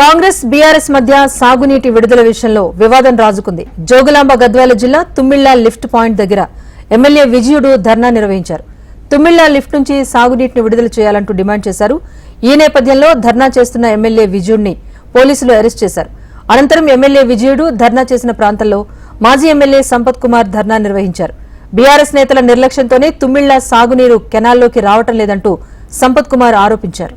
Congress BRS మధ్య సాగునీటి విడుదల విషయంలో వివాదం రాజుకుంది. జోగులాంబ గద్వాల జిల్లా తుమ్మిళ్ళ లిఫ్ట్ పాయింట్ దగ్గర ఎమ్మెల్యే విజయుడు ధర్నా నిర్వహించారు. తుమ్మిళ్ళ లిఫ్ట్ నుంచి సాగునీటిని విడుదల చేయాలంటూ డిమాండ్ చేశారు. ఈ నేపథ్యంలో ధర్నా చేస్తున్న ఎమ్మెల్యే విజయుడిని పోలీసులు అరెస్ట్ చేశారు. అనంతరం ఎమ్మెల్యే విజయుడు ధర్నా చేసిన ప్రాంతంలో మాజీ ఎమ్మెల్యే సంపత్ కుమార్ ధర్నా నిర్వహించారు. బీఆర్ఎస్ నేతల నిర్లక్ష్యంతోనే తుమ్మిళ్ళ సాగునీరు కెనాల్లోకి రావటం లేదంటూ సంపత్ కుమార్ ఆరోపించారు.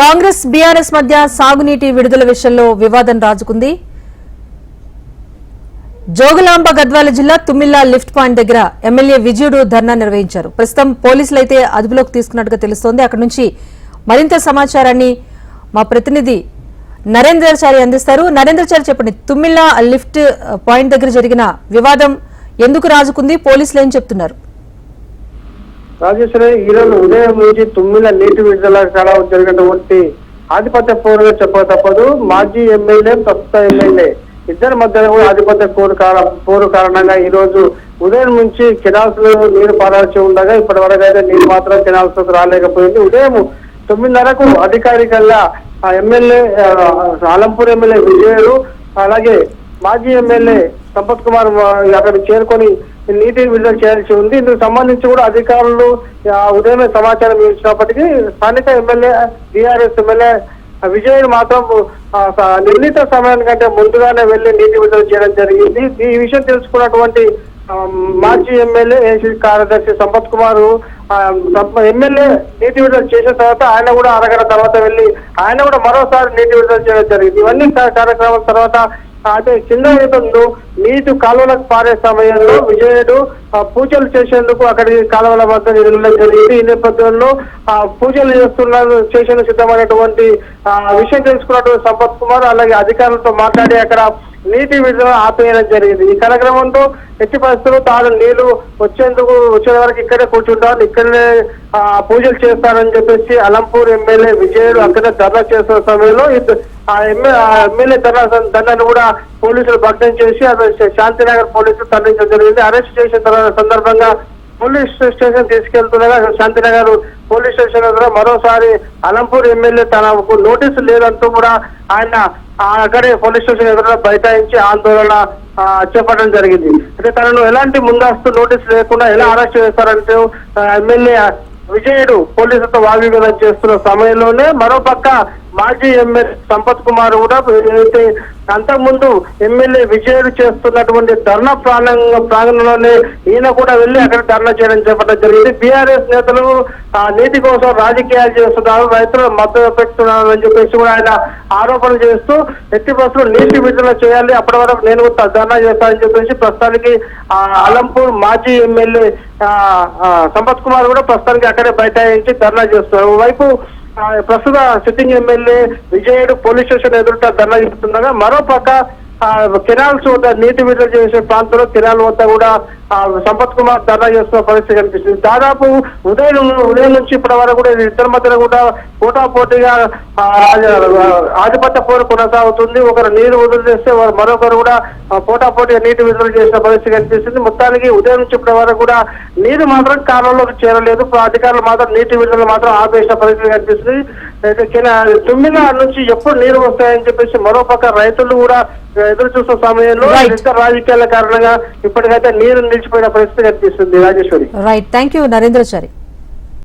కాంగ్రెస్ బీఆర్ఎస్ మధ్య సాగునీటి విడుదల విషయంలో వివాదం రాజుకుంది. జోగులాంబ గద్వాల జిల్లా తుమ్మిల్లా లిఫ్ట్ పాయింట్ దగ్గర ఎమ్మెల్యే విజయుడు ధర్నా నిర్వహించారు. ప్రస్తుతం పోలీసులు అయితే అదుపులోకి తీసుకున్నట్టుగా తెలుస్తోంది. అక్కడి నుంచి మరింత సమాచారాన్ని మా ప్రతినిధి నరేంద్రచారి అందిస్తారు. నరేంద్రచారి చెప్పండి తుమ్మిల్లా లిఫ్ట్ పాయింట్ దగ్గర జరిగిన వివాదం ఎందుకు రాజుకుంది? పోలీసులు ఏం చెప్తున్నారు? రాజేశ్వరి ఈరోజు ఉదయం నుంచి తుమ్మిల నీటి విడుదల కళ జరిగినటువంటి ఆధిపత్య పోరుగా చెప్పక తప్పదు. మాజీ ఎమ్మెల్యే ప్రస్తుత ఎమ్మెల్యే ఇద్దరి మధ్య కూడా ఆధిపత్య పోరు కార పోరు కారణంగా ఈ రోజు ఉదయం నుంచి కెనాల్స్ నీరు పారాల్సి ఉండగా ఇప్పటి వరకు అయితే నీరు మాత్రం కెనాల్స్ రాలేకపోయింది. ఉదయం తొమ్మిదిన్నరకు అధికారికంగా ఆ ఎమ్మెల్యే ఆ, ఆలంపూర్ ఎమ్మెల్యే విజయుడు అలాగే మాజీ ఎమ్మెల్యే సంపత్ కుమార్ అక్కడ చేరుకొని నీటిని విడుదల చేయాల్సి ఉంది. ఇందుకు సంబంధించి కూడా అధికారులు ఉదయమే సమాచారం ఇచ్చినప్పటికీ స్థానిక ఎమ్మెల్యే డిఆర్ఎస్ ఎమ్మెల్యే విజయ్ మాత్రం నిర్ణీత సమయానికంటే ముందుగానే వెళ్ళి నీటి విడుదల చేయడం జరిగింది. ఈ విషయం తెలుసుకున్నటువంటి మాజీ ఎమ్మెల్యే ఏసీ కార్యదర్శి సంపత్ కుమార్ ఎమ్మెల్యే నీటి విడుదల చేసిన తర్వాత ఆయన కూడా అరగంట తర్వాత వెళ్ళి ఆయన కూడా మరోసారి నీటి విడుదల చేయడం జరిగింది. ఇవన్నీ కార్యక్రమం కార్యక్రమాల తర్వాత అదే చిన్న ఏదో నీటి కాలువలకు పారే సమయంలో విజయుడు పూజలు చేసేందుకు అక్కడి కాలువల వద్ద వెళ్ళడం జరిగింది. ఈ నేపథ్యంలో ఆ పూజలు చేస్తున్న చేసేందుకు సిద్ధమైనటువంటి ఆ, విషయం తెలుసుకున్నటువంటి సంపత్ కుమార్ అలాగే అధికారులతో మాట్లాడి అక్కడ నీటి విడుదల ఆపేయడం జరిగింది. ఈ కార్యక్రమంలో ఎట్టి పరిస్థితులు తాను నీళ్ళు వచ్చేందుకు వచ్చే వరకు ఇక్కడే కూర్చుంటాను ఇక్కడనే పూజలు చేస్తానని చెప్పేసి అలంపూర్ ఎమ్మెల్యే విజయుడు అక్కడే ధర్నా చేస్తున్న సమయంలో ఆ ఎమ్మెల్యే ధర్నా ధర్నాను కూడా పోలీసులు భగ్నం చేసి అతను శాంతినగర్ పోలీసులు తరలించడం జరిగింది. అరెస్ట్ చేసిన తర్వాత సందర్భంగా పోలీస్ స్టేషన్ తీసుకెళ్తుండగా శాంతినగర్ పోలీస్ స్టేషన్ దగ్గర మరోసారి అలంపూర్ ఎమ్మెల్యే తనకు నోటీసు లేదంటూ కూడా ఆయన ఆ అక్కడే పోలీస్ స్టేషన్ ఎదురుగా బైఠాయించి ఆందోళన చేపట్టడం జరిగింది. అంటే తనను ఎలాంటి ముందస్తు నోటీసు లేకుండా ఎలా అరెస్ట్ చేస్తారంటూ ఎమ్మెల్యే విజయుడు పోలీసులతో వాగ్వివాదం చేస్తున్న సమయంలోనే మరోపక్క మాజీ ఎమ్మెల్యే సంపత్ కుమార్ కూడా ఏదైతే అంతకుముందు ఎమ్మెల్యే విజయుడు చేస్తున్నటువంటి ధర్నా ప్రాంగణ ప్రాంగణంలోనే ఈయన కూడా వెళ్ళి అక్కడ ధర్నా చేయడం చేపట్టడం జరిగింది. బీఆర్ఎస్ నేతలు ఆ నీతి కోసం రాజకీయాలు చేస్తున్నారు రైతులు మద్దతు పెడుతున్నారు అని చెప్పేసి కూడా ఆయన ఆరోపణలు చేస్తూ ఎట్టి బస్సులు నీటి విడుదల చేయాలి అప్పటి వరకు నేను ధర్నా చేస్తానని చెప్పేసి ప్రస్తుతానికి ఆ అలంపూర్ మాజీ ఎమ్మెల్యే సంపత్ కుమార్ కూడా ప్రస్తుతానికి అక్కడే బైఠాయించి ధర్నా చేస్తున్నారు. వైపు ప్రస్తుత sitting MLA Vijayudu police station ఎదురుట dharna చేస్తుండగా మరోపక్క ఆ, కెనాల్స్ వద్ద నీటి విడుదల చేసే ప్రాంతంలో కెనాల్ వద్ద కూడా సంపత్ కుమార్ ధర్నా చేస్తున్న పరిస్థితి కనిపిస్తుంది. దాదాపు ఉదయం ఉదయం నుంచి ఇప్పటి వరకు కూడా ఇద్దరి మధ్యన కూడా పోటా పోటీగా ఆధిపత్య పోరు కొనసాగుతుంది. ఒకరు నీరు విడుదల చేస్తే మరొకరు కూడా పోటా పోటీగా నీటి విడుదల చేసిన పరిస్థితి కనిపిస్తుంది. మొత్తానికి ఉదయం నుంచి ఇప్పటి వరకు కూడా నీరు మాత్రం కాలంలోకి చేరలేదు. అధికారులు మాత్రం నీటి విడుదల మాత్రం ఆపేసిన పరిస్థితి కనిపిస్తుంది. తొమ్మిది నుంచి ఎప్పుడు నీరు వస్తాయని చెప్పేసి మరోపక్క రైతులు కూడా ఎదురు చూస్తున్న సమయంలో. ఇతర రాజకీయాల కారణంగా ఇప్పటికైతే నీరు నిలిచిపోయిన పరిస్థితి కనిపిస్తుంది Rajeshwari. Right thank you Narendrachari